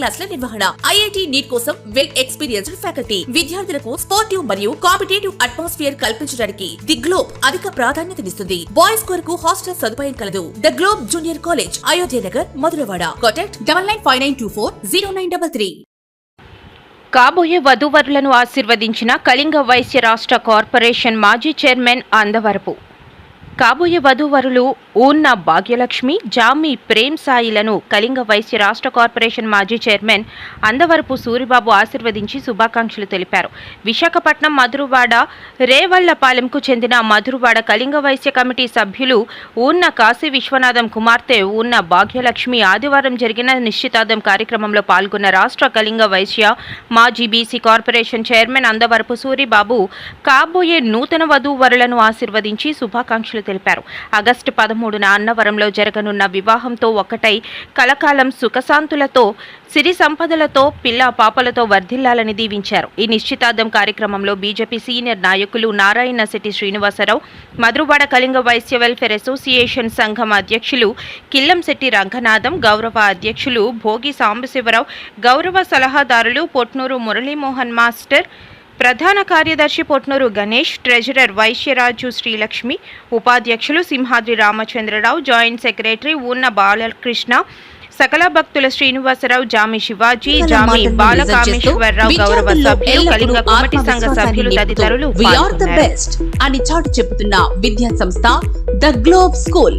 క్లాసుల నిర్వహణ. IIT NEET కోసం వెల్ ఎక్స్పీరియన్స్డ్ ఫ్యాకల్టీ. విద్యార్థులకు స్పోర్టివ్ మరియు కాంపిటేటివ్ అట్మాస్ఫియర్ కల్పించడానికి ది గ్లోబ్ అధిక ప్రాధాన్యతనిస్తుంది బాయ్స్ కొరకు హాస్టల్ సదుపాయం కలదు. The Globe junior college Ayodhya Nagar Madhurawada. Contact double nine five nine two four zero nine double three. కాబోయే వధూవరులను ఆశీర్వదించిన కళింగ వైశ్య రాష్ట్ర కార్పొరేషన్ మాజీ చైర్మన్ అందవరపు. కాబోయే వధూవరులు ఊన్న భాగ్యలక్ష్మి జామి ప్రేమ్ సాయిలను కళింగ వైశ్య రాష్ట్ర కార్పొరేషన్ మాజీ చైర్మన్ అందవరపు సూరిబాబు ఆశీర్వదించి శుభాకాంక్షలు తెలిపారు. విశాఖపట్నం మధురవాడ రేవళ్ళపాలెంకు చెందిన మధురవాడ కళింగ వైశ్య కమిటీ సభ్యులు ఊన్న కాశీ విశ్వనాథం కుమార్తె ఊన్న భాగ్యలక్ష్మి ఆదివారం జరిగిన నిశ్చితార్థం కార్యక్రమంలో పాల్గొన్న రాష్ట్ర కళింగ వైశ్య మాజీ BC corporation chairman Andavarapu Suribabu కాబోయే నూతన వధూవరులను ఆశీర్వదించి శుభాకాంక్షలు తెలిపారు. ఆగస్టు పదమూడున అన్నవరంలో జరగనున్న వివాహంతో ఒక్కటై కలకాలం సుఖశాంతులతో సిరి సంపదలతో పిల్ల పాపలతో వర్ధిల్లాలని దీవించారు. ఈ నిశ్చితార్థం కార్యక్రమంలో బీజేపీ సీనియర్ నాయకులు నారాయణ శెట్టి శ్రీనివాసరావు మధురవాడ కళింగ వైశ్య వెల్ఫేర్ అసోసియేషన్ సంఘం అధ్యక్షులు కిల్లంశెట్టి రంగనాథం గౌరవ అధ్యక్షులు భోగి సాంబశివరావు గౌరవ సలహాదారులు పొట్నూరు మురళీమోహన్ మాస్టర్ ప్రధాన కార్యదర్శి పొట్నూరు గణేష్ ట్రెజరర్ వైశ్యరాజు శ్రీలక్ష్మి ఉపాధ్యక్షులు సింహాద్రి రామచంద్రరావు జాయింట్ సెక్రటరీ ఊన్న బాలకృష్ణ సకల భక్తుల శ్రీనివాసరావు జామి శివాజీ జామి బాలకామేశ్వరరావు గౌరవ సభ్యులు కళింగ కమిటీ సంఘ సభ్యులు తదితరులు అని చాటు చెబుతున్న విద్యా సంస్థ ద గ్లోబ్ స్కూల్.